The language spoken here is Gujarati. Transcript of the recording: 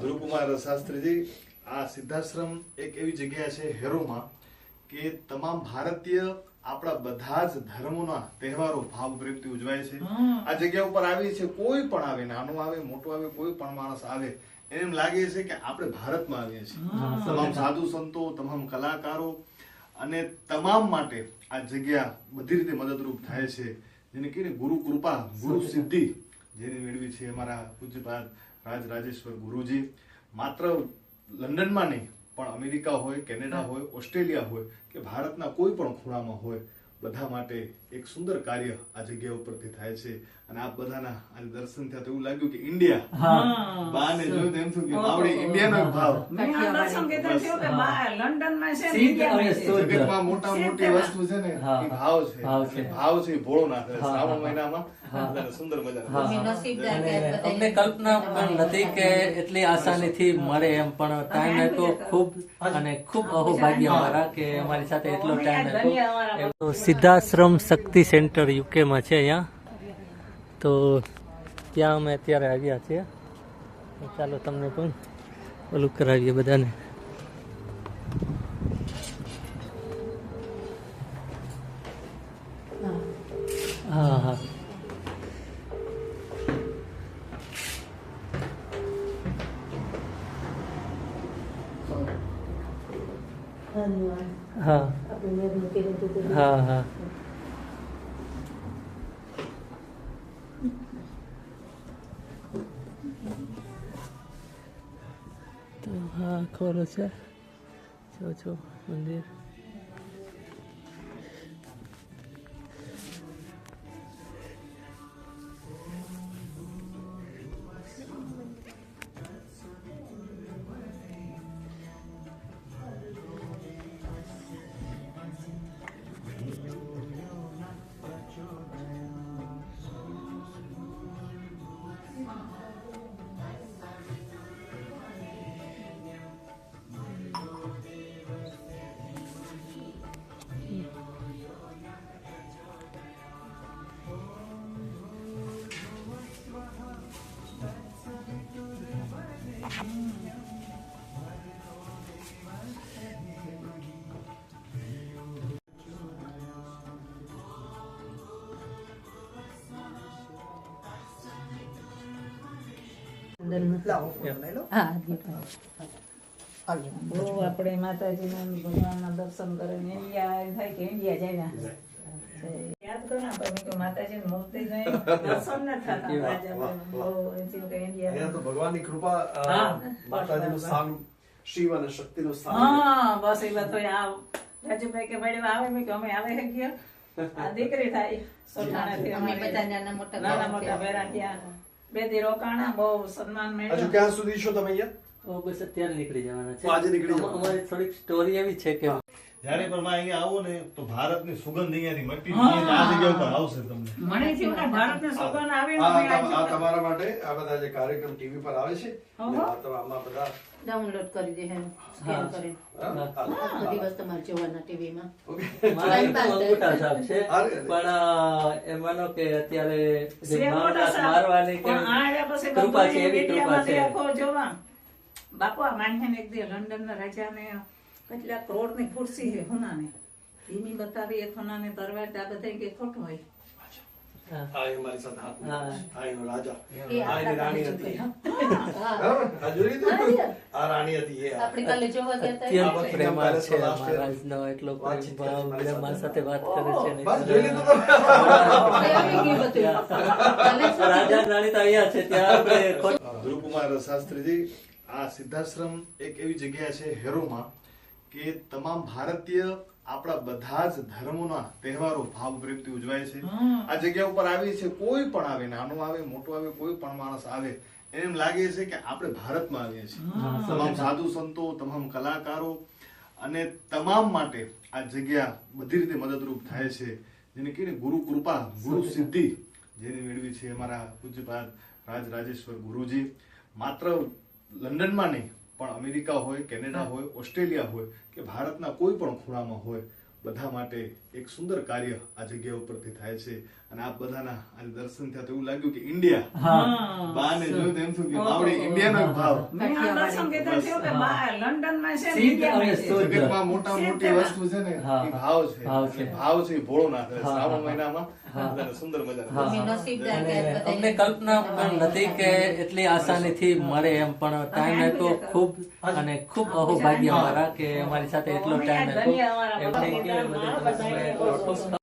ધ્રુવકુમાર શાસ્ત્રીજી આ સિદ્ધાશ્રમ એક એવી જગ્યા છે હેરોમાં કે તમામ ભારતીય આપણા બધા જ ધર્મોના તહેવારો ભાવપ્રેમથી ઉજવાય છે. આ જગ્યા ઉપર આવી છે કોઈ પણ આવે નાનો આવે મોટો આવે કોઈ પણ માણસ આવે એમ લાગે છે કે આપણે ભારતમાં આવીએ છીએ. તમામ સાધુ સંતો તમામ કલાકારો અને તમામ માટે આ જગ્યા બધી રીતે મદદરૂપ થાય છે. જેને કહીને ગુરુ કૃપા ગુરુ સિદ્ધિ જેને મેળવી છે અમારા પૂજ્યપાદ રાજ રાજેશ્વર ગુરુજી. માત્ર લંડનમાં નહીં પણ અમેરિકા હોય કેનેડા હોય ઓસ્ટ્રેલિયા હોય કે ભારતના કોઈ પણ ખૂણામાં હોય બધા માટે એક સુંદર કાર્ય આ જગ્યા ઉપરથી થાય છે. અને આપ બધાના આજે દર્શન થયા તો એવું લાગ્યું કે ઇન્ડિયા. બાને જોયું તો એમ થયું કે આપણે ઇન્ડિયાનો ભાવ. જગતમાં મોટા મોટી વસ્તુ છે ને એ ભાવ છે. ભાવ છે. અને ભાવ છે એ ભોળો નાખે શ્રાવણ મહિનામાં સુંદર અમને કલ્પના પણ નથી કે એટલી આસાનીથી મળે એમ પણ ટાઈમ હતો ખૂબ અને ખૂબ અહોભાગ્ય અમારા કે અમારી સાથે એટલો ટાઈમ હતો સિદ્ધાશ્રમ શક્તિ સેન્ટર યુકેમાં છે અહીંયા. તો ત્યાં અમે અત્યારે આવ્યા છીએ. ચાલો તમને પણ ઓલું કરાવીએ બધાને. હા હા. હા. હા હા. તો હા ખોરો છે. જો છો મંદિર. આપણે માતાજીના ભગવાનના દર્શન કરીને ઇન્ડિયા થાય કે ઇન્ડિયા જઈને યાદ કરો ને આપણે માતાજી માતાજીની મૂર્તિ જોઈને દર્શન ન થતા રાજા બહુ એમ થયું કે ઇન્ડિયા અહીંયા તો ભગવાનની કૃપા માતાજીનું સ્થાન શિવ અને શક્તિનું સ્થાન હા બસ એ બધો આ રાજુભાઈ કે ભાઈ આવે? મેં કે અમે આવે હે ગયા. આ દીકરી થાય. અમે બધા નાના મોટા નાના મોટા. ભેરા થયા. બે દી રોકાણા બહુ સન્માન હજુ ક્યાં સુધી છો તમે અહીંયા? બસ અત્યારે નીકળી જવાના છે. આજે નીકળી જવાના. અમારી થોડીક સ્ટોરી એવી છે કે જ્યારે પણ માં અહીંયા આવો ને તો ભારતની સુગંધ અહીંયાથી મટી આ જગ્યા ઉપર આવશે તમને. મને છે કે ભારતને સુગંધ આવે આ તમ- તમારા માટે આ બધા જે કાર્યક્રમ ટીવી પર આવે છે ઓહો. આ તો આમાં બધા ડાઉનલોડ કરી દે એમ સ્કેન કરે. આખો દિવસ તમારે જોવાના ટીવીમાં. પણ એ માનો કે અત્યારે. મારવાની કે આ રહ્યા પછી કૃપા છે એવી કૃપા છે. બાપુ આ માન્યને એક દી લંડનના રાજાને કેટલા કરોડની ખુરશી છે હોનાને ધીમી બતાવી એ હોનાને તરવાર આ બધા કે ખોટ હોય. આ એ મારી સાથે હાથ આ એનો રાજા. આ એની રાણી હતી. હા. આ જોઈ તો આ રાણી હતી એ આપણી કાલે જોવા ગયા હતા પ્રેમ આ છે મહારાજનો એટલો પ્રેમ ભાવ મારા સાથે. વાત કરે છે ને બસ જોઈ લીધું શું રાજા રાણી તો અહીંયા છે ત્યાં આપણે ધ્રુવકુમાર શાસ્ત્રીજી આ સિદ્ધાશ્રમ એક એવી જગ્યા છે હેરોમાં કે તમામ ભારતીય આપણા બધા જ ધર્મોના તહેવારો ભાવ પ્રેમથી ઉજવાય છે. આ જગ્યા ઉપર આવી છે કોઈ પણ આવે નાનો આવે મોટો આવે કોઈ પણ માણસ આવે એમ લાગે છે કે આપણે ભારતમાં આવીએ છીએ. તમામ સાધુ સંતો તમામ કલાકારો અને તમામ માટે આ જગ્યા બધી રીતે મદદરૂપ થાય છે. જેને કહીને ગુરુ કૃપા ગુરુ સિદ્ધિ જેને મેળવી છે અમારા પૂજ્યપાદ રાજ રાજેશ્વર ગુરુજી. માત્ર લંડનમાં નહીં પણ અમેરિકા હોય કેનેડા હોય ઓસ્ટ્રેલિયા હોય કે ભારતના કોઈ પણ ખૂણામાં હોય બધા માટે એક સુંદર કાર્ય આ જગ્યા ઉપરથી થાય છે. અને આપ બધાના આજે દર્શન થયા તો એવું લાગ્યું કે ઇન્ડિયા. બાને જોયું તો એમ થયું કે આપણે ઇન્ડિયાનો ભાવ. થયું. જગતમાં મોટા મોટી વસ્તુ છે ને એ ભાવ છે. ભાવ છે. ભોળો ના હા, શ્રાવણ મહિનામાં સુંદર મજાના હા, અમે હા. નસીબદાર અને કે બધાને અમને કલ્પના પણ નથી કે એટલી આસાનીથી મળે એમ પણ ટાઈમ હતો ખૂબ અને ખૂબ અહોભાગ્ય અમારા કે અમારી સાથે એટલો ટાઈમ આપ્યો. એમ